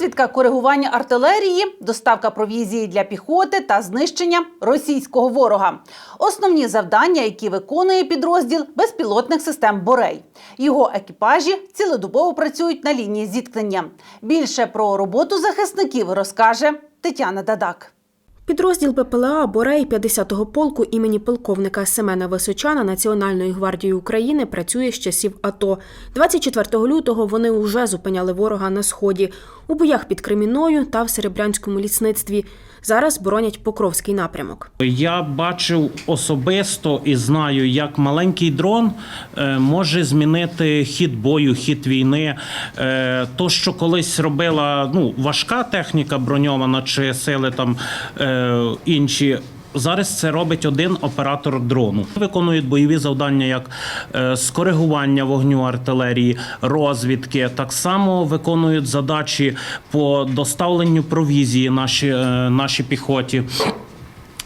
Розвідка коригування артилерії, доставка провізії для піхоти та знищення російського ворога. Основні завдання, які виконує підрозділ безпілотних систем Борей. Його екіпажі цілодобово працюють на лінії зіткнення. Більше про роботу захисників розкаже Тетяна Дадак. Підрозділ БПЛА Борей 50-го полку імені полковника Семена Височана Національної гвардії України працює з часів АТО. 24 лютого вони уже зупиняли ворога на сході у боях під Кремінною та в Серебрянському лісництві. Зараз боронять Покровський напрямок. Я бачив особисто і знаю, як маленький дрон е, може змінити хід бою, хід війни. Е, То, що колись робила ну, важка техніка броньована чи сили там е, інші. Зараз це робить один оператор дрону. Виконують бойові завдання, як е, скоригування вогню артилерії, розвідки. Так само виконують задачі по доставленню провізії наші, е, нашій піхоті.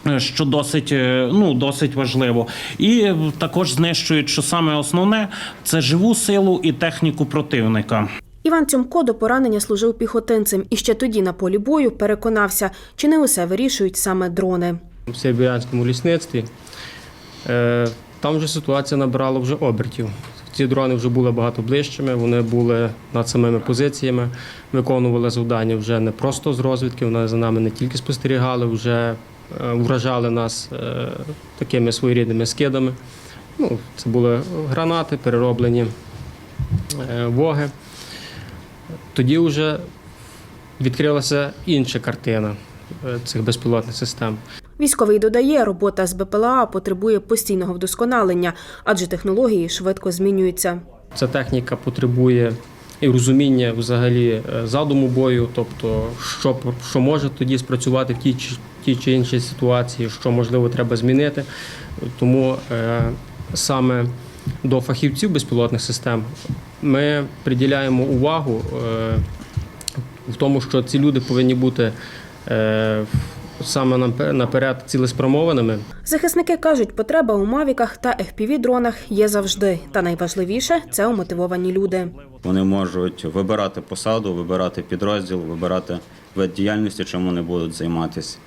Е, Що досить е, ну досить важливо, і також знищують, що саме основне це живу силу і техніку противника. Іван Цьомко до поранення служив піхотинцем і ще тоді на полі бою переконався, чи не усе вирішують саме дрони. в Сербіянському лісництві. Е, Там вже ситуація набирала вже обертів. Ці дрони вже були багато ближчими, вони були над самими позиціями, виконували завдання вже не просто з розвідки, вони за нами не тільки спостерігали, вже е, вражали нас е, такими своєрідними скидами. Ну, це були гранати, перероблені воги. Тоді вже відкрилася інша картина е, цих безпілотних систем. Військовий додає, робота з БПЛА потребує постійного вдосконалення, адже технології швидко змінюються. Ця техніка потребує і розуміння взагалі е, задуму бою, тобто що, що може тоді спрацювати в тій чи, тій чи іншій ситуації, що можливо треба змінити. Тому е, саме до фахівців безпілотних систем ми приділяємо увагу е, в тому, що ці люди повинні бути е, саме наперед цілеспрямованими. Захисники кажуть, потреба у мавіках та FPV-дронах є завжди. Та найважливіше це умотивовані люди. Вони можуть вибирати посаду, вибирати підрозділ, вибирати вид діяльності, чим вони будуть займатися.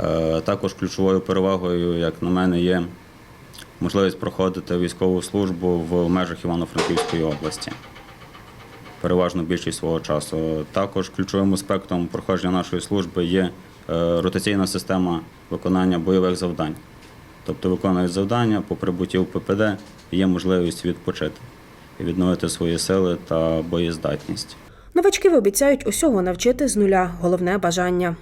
Е, Також ключовою перевагою, як на мене, є можливість проходити військову службу в межах Івано-Франківської області. Переважно більшість свого часу. Також ключовим аспектом проходження нашої служби є е, ротаційна система виконання бойових завдань. Тобто виконують завдання по прибутті в ППД, є можливість відпочити і відновити свої сили та боєздатність. Новачків обіцяють усього навчити з нуля. Головне бажання.